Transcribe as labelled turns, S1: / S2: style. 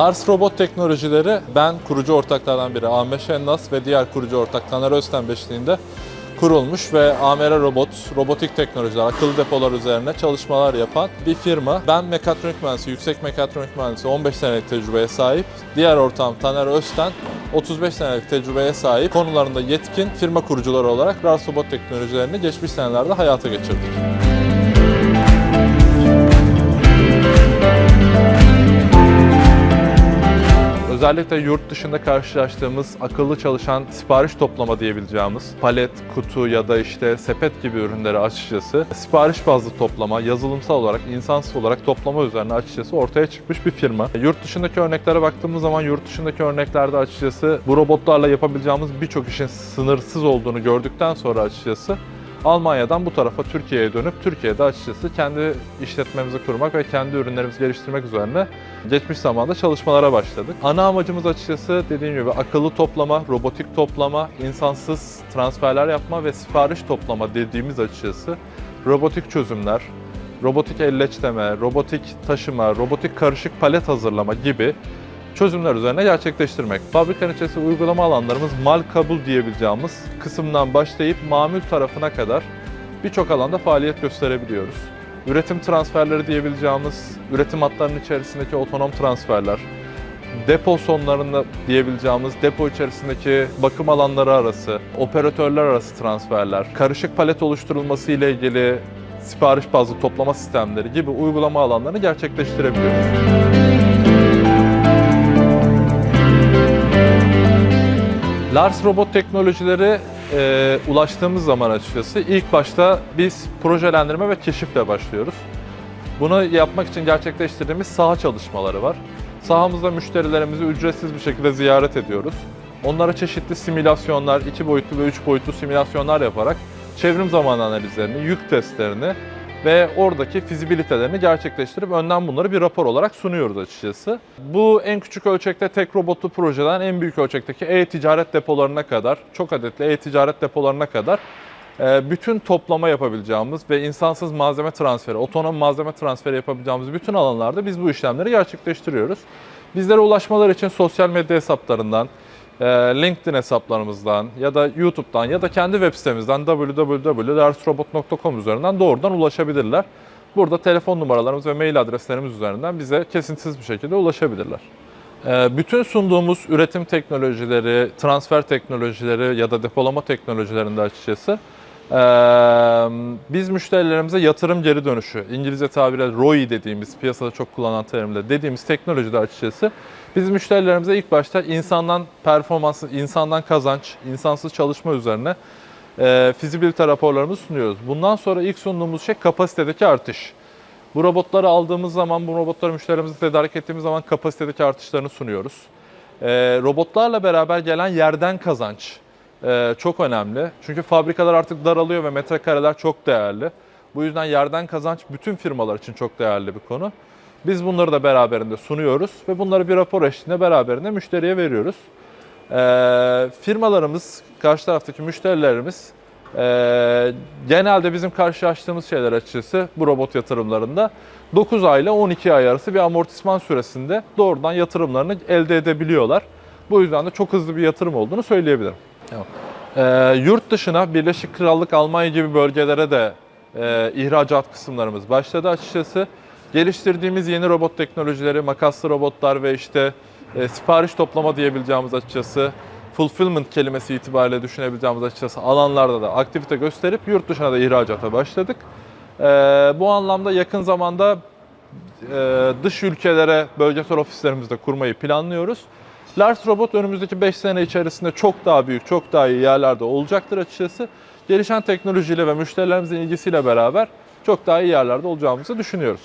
S1: Lars Robot Teknolojileri ben kurucu ortaklardan biri Ahmet Şennas ve diğer kurucu ortak Taner Özten beşliğinde kurulmuş ve AMR Robot, robotik teknolojiler, akıllı depolar üzerine çalışmalar yapan bir firma. Ben mekatronik mühendisi, yüksek mekatronik mühendisi 15 senelik tecrübeye sahip. Diğer ortağım Taner Özten 35 senelik tecrübeye sahip konularında yetkin firma kurucuları olarak Lars Robot teknolojilerini geçmiş senelerde hayata geçirdik. Özellikle yurt dışında karşılaştığımız akıllı çalışan sipariş toplama diyebileceğimiz palet, kutu ya da işte sepet gibi ürünleri açıkçası sipariş bazlı toplama, yazılımsal olarak, insansız olarak toplama üzerine açıkçası ortaya çıkmış bir firma. Yurt dışındaki örneklere baktığımız zaman yurt dışındaki örneklerde açıkçası bu robotlarla yapabileceğimiz birçok işin sınırsız olduğunu gördükten sonra açıkçası Almanya'dan bu tarafa Türkiye'ye dönüp Türkiye'de açıkçası kendi işletmemizi kurmak ve kendi ürünlerimizi geliştirmek üzerine geçmiş zamanda çalışmalara başladık. Ana amacımız açıkçası dediğim gibi akıllı toplama, robotik toplama, insansız transferler yapma ve sipariş toplama dediğimiz açıkçası robotik çözümler, robotik elleçleme, robotik taşıma, robotik karışık palet hazırlama gibi çözümler üzerine gerçekleştirmek. Fabrikanın içerisinde uygulama alanlarımız mal kabul diyebileceğimiz kısımdan başlayıp mamül tarafına kadar birçok alanda faaliyet gösterebiliyoruz. Üretim transferleri diyebileceğimiz üretim hatlarının içerisindeki otonom transferler, depo sonlarında diyebileceğimiz depo içerisindeki bakım alanları arası, operatörler arası transferler, karışık palet oluşturulması ile ilgili sipariş bazlı toplama sistemleri gibi uygulama alanlarını gerçekleştirebiliyoruz. Lars Robot Teknolojileri e, ulaştığımız zaman açıkçası ilk başta biz projelendirme ve keşifle başlıyoruz. Bunu yapmak için gerçekleştirdiğimiz saha çalışmaları var. Sahamızda müşterilerimizi ücretsiz bir şekilde ziyaret ediyoruz. Onlara çeşitli simülasyonlar, iki boyutlu ve üç boyutlu simülasyonlar yaparak çevrim zamanı analizlerini, yük testlerini ve oradaki fizibilitelerini gerçekleştirip önden bunları bir rapor olarak sunuyoruz açıkçası. Bu en küçük ölçekte tek robotlu projeden en büyük ölçekteki e-ticaret depolarına kadar, çok adetli e-ticaret depolarına kadar e, bütün toplama yapabileceğimiz ve insansız malzeme transferi, otonom malzeme transferi yapabileceğimiz bütün alanlarda biz bu işlemleri gerçekleştiriyoruz. Bizlere ulaşmalar için sosyal medya hesaplarından, LinkedIn hesaplarımızdan ya da YouTube'dan ya da kendi web sitemizden www.larsrobot.com üzerinden doğrudan ulaşabilirler. Burada telefon numaralarımız ve mail adreslerimiz üzerinden bize kesintisiz bir şekilde ulaşabilirler. E, Bütün sunduğumuz üretim teknolojileri, transfer teknolojileri ya da depolama teknolojilerinde açıkçası biz müşterilerimize yatırım geri dönüşü, İngilizce tabiriyle ROI dediğimiz, piyasada çok kullanılan terimle dediğimiz teknolojide açıkçası biz müşterilerimize ilk başta insandan performansı, insandan kazanç, insansız çalışma üzerine e, fizibilite raporlarımızı sunuyoruz. Bundan sonra ilk sunduğumuz şey kapasitedeki artış. Bu robotları aldığımız zaman, bu robotları müşterilerimize tedarik ettiğimiz zaman kapasitedeki artışlarını sunuyoruz. E, robotlarla beraber gelen yerden kazanç e, çok önemli. Çünkü fabrikalar artık daralıyor ve metrekareler çok değerli. Bu yüzden yerden kazanç bütün firmalar için çok değerli bir konu. Biz bunları da beraberinde sunuyoruz ve bunları bir rapor eşliğinde beraberinde müşteriye veriyoruz. Ee, firmalarımız, karşı taraftaki müşterilerimiz e, genelde bizim karşılaştığımız şeyler açıkçası bu robot yatırımlarında 9 ay ile 12 ay arası bir amortisman süresinde doğrudan yatırımlarını elde edebiliyorlar. Bu yüzden de çok hızlı bir yatırım olduğunu söyleyebilirim. Tamam. Ee, yurt dışına Birleşik Krallık, Almanya gibi bölgelere de e, ihracat kısımlarımız başladı açıkçası. Geliştirdiğimiz yeni robot teknolojileri, makaslı robotlar ve işte e, sipariş toplama diyebileceğimiz açıkçası fulfillment kelimesi itibariyle düşünebileceğimiz açıkçası alanlarda da aktivite gösterip yurt dışına da ihracata başladık. E, bu anlamda yakın zamanda e, dış ülkelere bölgesel ofislerimizi de kurmayı planlıyoruz. Lars Robot önümüzdeki 5 sene içerisinde çok daha büyük, çok daha iyi yerlerde olacaktır açıkçası. Gelişen teknolojiyle ve müşterilerimizin ilgisiyle beraber çok daha iyi yerlerde olacağımızı düşünüyoruz.